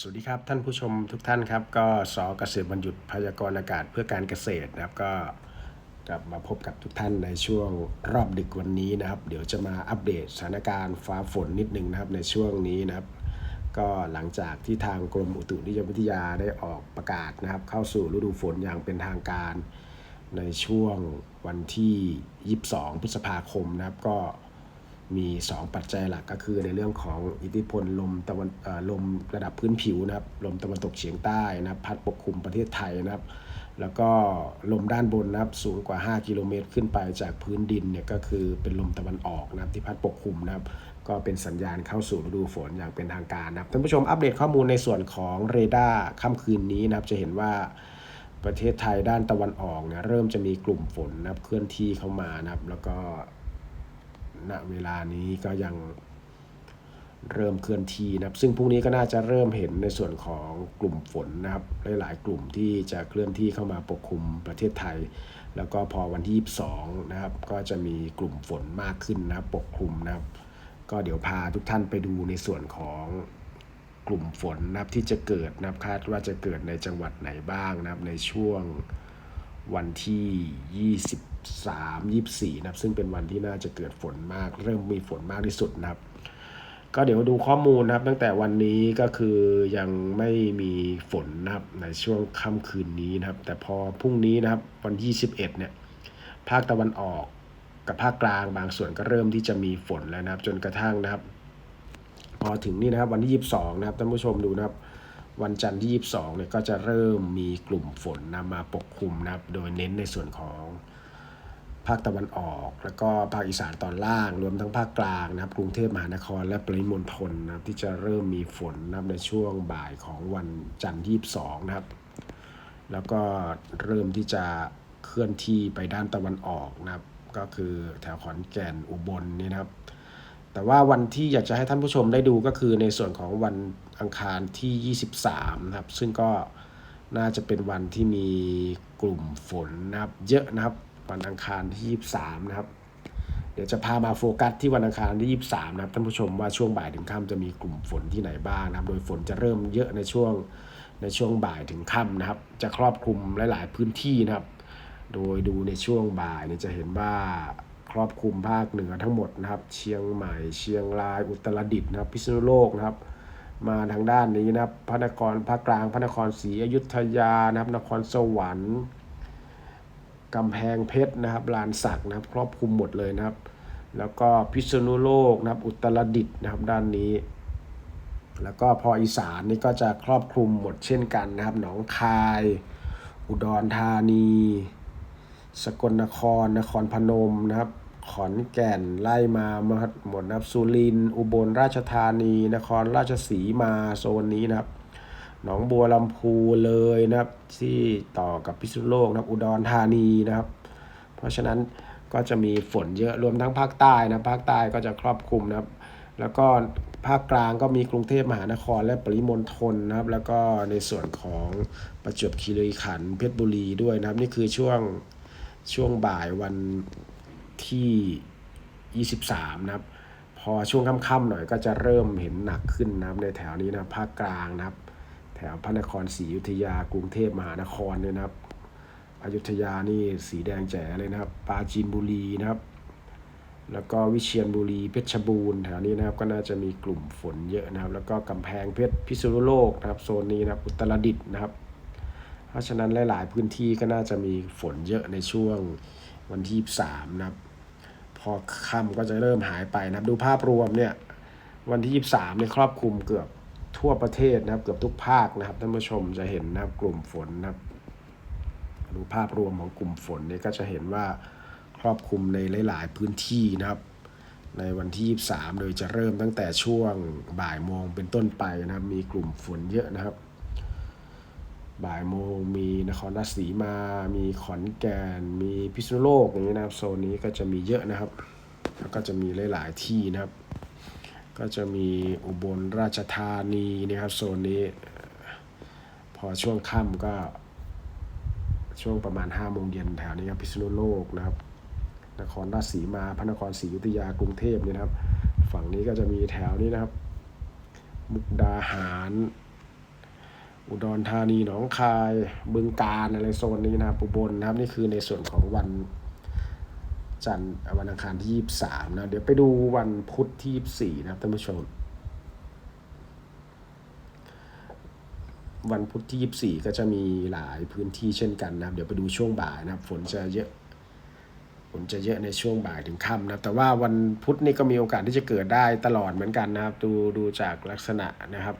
สวัสดีครับท่านผู้ชมทุกท่านครับ ก็สอเกษตรบรรยุทธ์พยากรณ์อากาศเพื่อการเกษตรนะครับก็กลับมาพบกับทุกท่านในช่วงรอบดึกวันนี้นะครับ เดี๋ยวจะมาอัปเดตสถานการณ์ฟ้าฝนนิดนึงนะครับในช่วงนี้นะครับ ก็หลังจากที่ทางกรมอุตุนิยมวิทยาได้ออกประกาศนะครับ เข้าสู่ฤดูฝนอย่างเป็นทางการในช่วงวันที่ 22 พฤษภาคมนะครับก็ มี 2 ปัจจัยหลักก็คือในเรื่องของอิทธิพลลมตะวันลมระดับพื้นผิวนะครับลมตะวันตกเฉียงใต้นะครับพัดปกคลุมประเทศไทยนะครับ แล้วก็ลมด้านบนนะครับสูงกว่า 5 กิโลเมตรขึ้นไปจากพื้นดินเนี่ยก็คือเป็นลมตะวันออกนะครับที่พัดปกคลุมนะครับ ก็เป็นสัญญาณเข้าสู่ฤดูฝนอย่างเป็นทางการนะครับท่านผู้ชมอัปเดตข้อมูลในส่วนของเรดาร์ค่ำคืนนี้นะครับจะเห็นว่าประเทศไทยด้านตะวันออกเนี่ยเริ่มจะมีกลุ่มฝนนะครับเคลื่อนที่เข้ามานะครับแล้วก็ ณเวลานี้ก็ยังเริ่มเคลื่อนที่นะครับ ซึ่งพรุ่งนี้ก็น่าจะเริ่มเห็นในส่วนของกลุ่มฝนนะครับ หลาย ๆ กลุ่มที่จะเคลื่อนที่เข้ามาปกคลุมประเทศไทย แล้วก็พอวันที่ 22 นะครับ ก็จะมีกลุ่มฝนมากขึ้นนะครับปกคลุมนะครับ ก็เดี๋ยวพาทุกท่านไปดูในส่วนของกลุ่มฝนนะครับที่จะเกิดนะครับคาดว่าจะเกิดในจังหวัดไหนบ้างนะครับในช่วง วันที่ 23 24 นะครับ ซึ่งเป็นวันที่น่าจะเกิดฝนมาก เริ่มมีฝนมากที่สุดนะครับ ก็เดี๋ยวดูข้อมูลนะครับ ตั้งแต่วันนี้ก็คือยังไม่มีฝนนะครับในช่วงค่ำคืนนี้นะครับ แต่พอพรุ่งนี้นะครับวันที่21 เนี่ย ภาคตะวันออกกับภาคกลางบางส่วนก็เริ่มที่จะมีฝนแล้วนะครับ จนกระทั่งนะครับ พอถึงนี่นะครับวันที่ 22 นะครับท่านผู้ชมดูนะครับ วันจันทร์ที่ 22เนี่ยก็จะเริ่มมีกลุ่มฝนนะมาปกคลุมนะครับ โดยเน้นในส่วนของภาคตะวันออก แล้วก็ภาคอีสานตอนล่าง รวมทั้งภาคกลางนะครับ กรุงเทพมหานครและปริมณฑลนะครับ ที่จะเริ่มมีฝนนะครับในช่วงบ่ายของวันจันทร์ที่22นะครับ แล้วก็เริ่มที่จะเคลื่อนที่ไปด้านตะวันออกนะครับ ก็คือแถวขอนแก่นอุบลนี่นะครับแต่ว่าวันที่อยากจะให้ท่านผู้ชมได้ดูก็คือในส่วนของวัน อังคารที่ 23 นะครับ ซึ่งก็น่าจะเป็นวันที่มีกลุ่มฝนนะครับ เยอะนะครับ วันอังคารที่ 23 นะครับ เดี๋ยวจะพามาโฟกัสที่วันอังคารที่ 23 นะครับท่านผู้ชมว่าช่วงบ่ายถึงค่ำจะมีกลุ่มฝนที่ไหนบ้างนะครับ โดยฝนจะเริ่มเยอะในช่วงในช่วงบ่ายถึงค่ำนะครับ จะครอบคลุมหลาย ๆ พื้นที่นะครับ โดยดูในช่วงบ่ายเนี่ยจะเห็นว่าครอบคลุมภาคเหนือทั้งหมดนะครับ เชียงใหม่ เชียงราย อุตรดิตถ์นะครับ พิษณุโลกนะครับ มาทางด้านนี้นะครับพระนครภาคกลาง พระนครศรีอยุธยานะครับนครสวรรค์กำแพงเพชรนะครับลานสักนะครับครอบคลุมหมดเลยนะครับ แล้วก็พิษณุโลกนะครับอุตรดิตถ์นะครับด้านนี้ แล้วก็พออีสานนี่ก็จะครอบคลุมหมดเช่นกันนะครับ หนองคาย อุดรธานี สกลนครนครพนมนะครับ ขอนแก่นไล่มาหมดนะครับสุรินทร์อุบลราชธานี นครราชสีมาโซนนี้นะครับหนองบัวลำพูเลยนะครับที่ต่อกับพิษณุโลกนะครับอุดรธานีนะครับ เพราะฉะนั้นก็จะมีฝนเยอะรวมทั้งภาคใต้นะภาคใต้ก็จะครอบคลุมนะครับ แล้วก็ภาคกลางก็มีกรุงเทพมหานครและปริมณฑลนะครับ แล้วก็ในส่วนของประจวบคีรีขันธ์เพชรบุรีด้วยนะครับ นี่คือช่วงช่วงบ่ายวัน ที่ 23 นะครับ พอช่วงค่ำๆหน่อยก็จะเริ่มเห็นหนักขึ้นนะครับในแถวนี้นะภาคกลางนะครับ แถวพระนครศรีอยุธยากรุงเทพมหานครเนี่ยนะครับอยุธยานี่สีแดงแจ๋เลยนะครับปราจีนบุรีนะครับ แล้วก็วิเชียรบุรีเพชรบูรณ์แถวนี้นะครับก็น่าจะมีกลุ่มฝนเยอะนะครับ แล้วก็กำแพงเพชรพิษณุโลกนะครับโซนนี้นะครับอุตรดิตถ์นะครับ เพราะฉะนั้นหลาย ๆ พื้นที่ก็น่าจะมีฝนเยอะในช่วงวันที่ 3 นะครับ พอค่ำก็จะเริ่มหายไปนะครับ ดูภาพรวมเนี่ยวันที่ 23เนี่ยครอบคลุมเกือบทั่วประเทศนะครับ เกือบทุกภาคนะครับท่านผู้ชมจะเห็นนะครับกลุ่มฝนนะครับดูภาพรวมของกลุ่มฝนเนี่ยก็จะเห็นว่าครอบคลุมในหลาย ๆ พื้นที่นะครับ ในวันที่ 23 โดยจะเริ่มตั้งแต่ช่วงบ่ายโมงเป็นต้นไปนะครับ มีกลุ่มฝนเยอะนะครับ บ่ายโมงมีนครราชสีมา มีขอนแก่น มีพิษณุโลกอย่างนี้นะครับโซนนี้ก็จะมีเยอะนะครับ แล้วก็จะมีหลาย ๆ ที่นะครับ ก็จะมีอุบลราชธานีนะครับโซนนี้ พอช่วงค่ำก็ช่วงประมาณ5โมงเย็นแถวนี้ครับพิษณุโลกนะครับ นครราชสีมา พระนครศรีอยุธยากรุงเทพเนี่ยนะครับ ฝั่งนี้ก็จะมีแถวนี้นะครับ มุกดาหาร อุดรธานีหนองคาย บึงกาฬอะไรโซนนี้นะครับอุบลนะครับ นี่คือในส่วนของวันจันทร์วันอังคารที่23นะเดี๋ยวไปดูวันพุธที่24นะครับท่านผู้ชม วันพุธที่24ก็จะมีหลายพื้นที่เช่นกันนะครับ เดี๋ยวไปดูช่วงบ่ายนะครับ ฝนจะเยอะฝนจะเยอะในช่วงบ่ายถึงค่ำนะแต่ว่าวันพุธนี่ก็มีโอกาสที่จะเกิดได้ตลอดเหมือนกันนะครับ ดูดูจากลักษณะนะครับ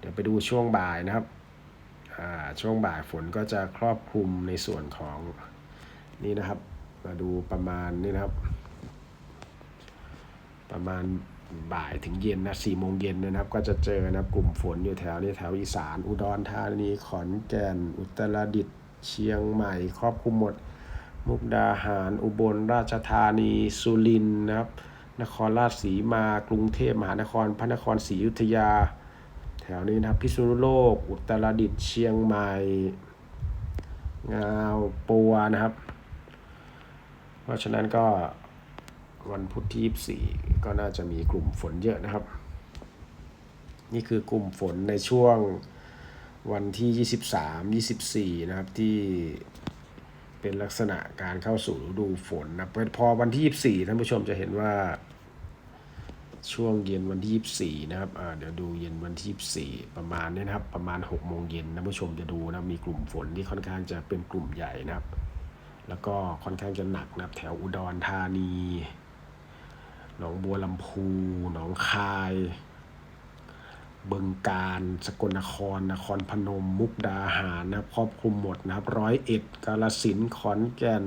เดี๋ยวไปดูช่วงบ่ายนะครับอ่าช่วงบ่ายฝนก็จะครอบคลุมในส่วนของนี่นะครับ มาดูประมาณนี่นะครับ ประมาณบ่ายถึงเย็นนะสี่โมงเย็นนะครับ ก็จะเจอนะครับกลุ่มฝนอยู่แถวนี้แถวอีสาน อุดรธานี ขอนแก่น อุตรดิตถ์ เชียงใหม่ ครอบคลุมหมด มุกดาหาร อุบลราชธานี สุรินทร์นะครับ นครราชสีมา กรุงเทพมหานคร พระนครศรีอยุธยา แถวนี้นะครับพิษณุโลก อุตรดิตถ์เชียงใหม่ งาวปัวนะครับ เพราะฉะนั้นก็วันพุธที่ 24 ก็น่าจะมีกลุ่มฝนเยอะนะครับ นี่คือกลุ่มฝนในช่วงวันที่ 23 24 นะครับที่เป็นลักษณะการเข้าสู่ฤดูฝนนะพอวันที่ 24 ท่านผู้ชมจะเห็นว่า ช่วงเย็นวันที่ 24 นะครับเดี๋ยวดูเย็นวันที่ 24 ประมาณนี้นะครับ ประมาณ 6 โมงเย็นท่านผู้ชมจะดูนะมีกลุ่มฝนที่ค่อนข้างจะเป็นกลุ่มใหญ่นะครับ แล้วก็ค่อนข้างจะหนักนะครับ แถวอุดรธานี หนองบัวลำพูหนองคายบึงกาฬสกลนคร นครพนม มุกดาหารนะครับครอบคลุมหมดนะครับร้อยเอ็ดกาฬสินขอนแก่น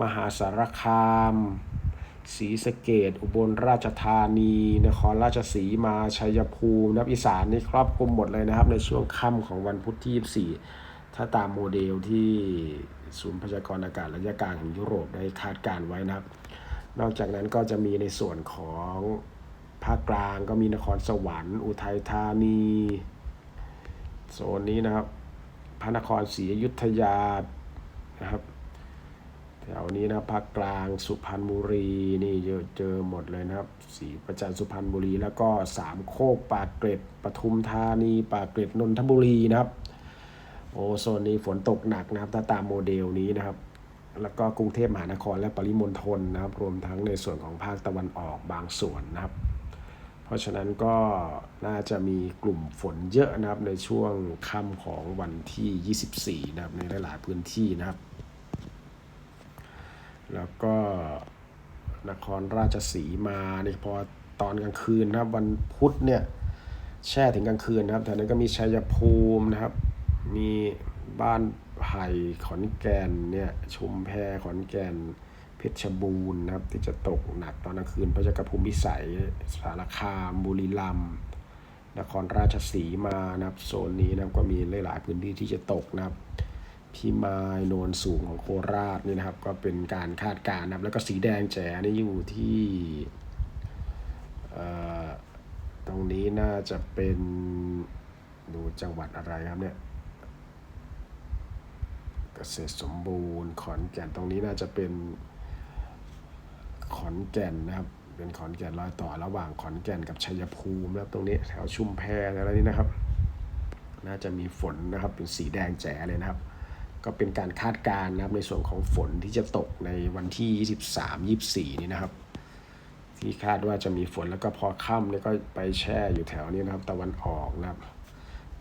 มหาสารคาม ศรีสะเกดอุบลราชธานี นครราชสีมา ชัยภูมินะครับอีสานนี่ครอบคลุมหมดเลยนะครับ ในช่วงค่ำของวันพุธที่ 24 ถ้าตามโมเดลที่ศูนย์พยากรณ์อากาศระยะกลางของยุโรปได้คาดการณ์ไว้นะครับ นอกจากนั้นก็จะมีในส่วนของภาคกลางก็มีนครสวรรค์ อุทัยธานีโซนนี้นะครับ พระนครศรีอยุธยานะครับ ถวนี้นะภาคกลางสุพรรณบุรีนี่เยอะเจอหมดเลยนะครับศรีประจันสุพรรณบุรี แล้วก็สามโคกปากเกร็ดปทุมธานีปากเกร็ดนนทบุรีนะครับโอโซนนี้ฝนตกหนักนะครับถ้าตามโมเดลนี้นะครับ แล้วก็กรุงเทพมหานครและปริมณฑลนะครับ รวมทั้งในส่วนของภาคตะวันออกบางส่วนนะครับ เพราะฉะนั้นก็น่าจะมีกลุ่มฝนเยอะนะครับในช่วงค่ำของวันที่ 24 นะครับในหลายๆพื้นที่นะครับ แล้วก็นครราชสีมานี่พอตอนกลางคืนนะครับวันพุธเนี่ยแช่ถึงกลางคืนนะครับแถวนั้นก็มีชัยภูมินะครับ มีบ้านไผ่ขอนแก่นเนี่ยชุมแพขอนแก่นเพชรบูรณ์นะครับ ที่จะตกหนักตอนกลางคืนพระเจ้ากระพุมพิสัยสารคามบุรีรัมย์นครราชสีมานะครับโซนนี้นะครับก็มีหลายๆพื้นที่ที่จะตกนะครับ พี่มายโนนสูงของโคราชนี่นะครับ ก็เป็นการคาดการณ์นะครับ แล้วก็สีแดงแจ๋นี่อยู่ที่ตรงนี้น่าจะเป็นดูจังหวัดอะไรครับเนี่ยเกษตรสมบูรณ์ขอนแก่นตรงนี้น่าจะเป็นขอนแก่นนะครับ เป็นขอนแก่นรอยต่อระหว่างขอนแก่นกับชัยภูมินะครับตรงนี้แถวชุมแพอะไรนี่นะครับ น่าจะมีฝนนะครับเป็นสีแดงแจ๋เลยนะครับ ก็เป็นการคาดการณ์นะครับในส่วนของฝนที่จะตกในวันที่ 23 24 นี้นะครับ ที่คาดว่าจะมีฝนแล้วก็พอค่ำเนี่ยก็ไปแช่อยู่แถวนี้นะครับ ตะวันออกนะครับ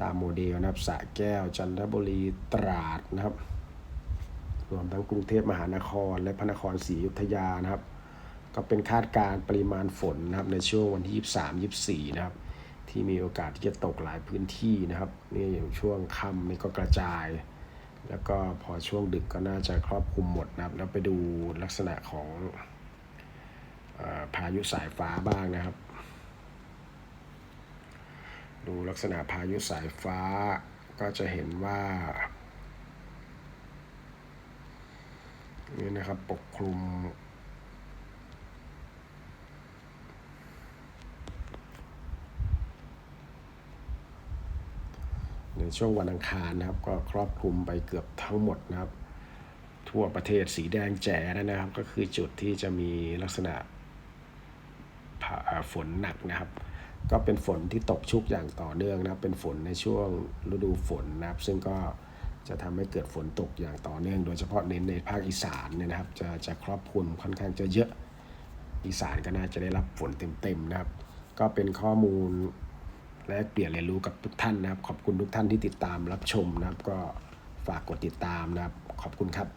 ตามโมเดลนะครับสระแก้วจันทบุรีตราดนะครับ รวมทั้งกรุงเทพมหานคร และพระนครศรีอยุธยานะครับ ก็เป็นคาดการณ์ปริมาณฝนนะครับในช่วงวันที่ 23 24 นะครับ ที่มีโอกาสที่จะตกหลายพื้นที่นะครับนี่อย่างช่วงค่ำนี่ก็กระจาย แล้วก็พอช่วงดึกก็น่าจะครอบคลุมหมดนะครับ แล้วไปดูลักษณะของอพายุสายฟ้าบ้างนะครับ ดูลักษณะพายุสายฟ้าก็จะเห็นว่านี่นะครับปกคลุม ช่วงวันอังคารนะครับ ก็ครอบคลุมไปเกือบทั้งหมดนะครับ ทั่วประเทศสีแดงแจ๋นะครับ ก็คือจุดที่จะมีลักษณะฝนหนักนะครับ ก็เป็นฝนที่ตกชุกอย่างต่อเนื่องนะครับ เป็นฝนในช่วงฤดูฝนนะครับ ซึ่งก็จะทำให้เกิดฝนตกอย่างต่อเนื่อง โดยเฉพาะเน้นในภาคอีสานเนี่ยนะครับ จะจะครอบคลุมค่อนข้างจะเยอะอีสานก็น่าจะได้รับฝนเต็มๆนะครับ ก็เป็นข้อมูล แลกเปลี่ยนเรียนรู้กับทุกท่านนะครับ ขอบคุณทุกท่านที่ติดตามรับชมนะครับ ก็ฝากกดติดตามนะครับ ขอบคุณครับ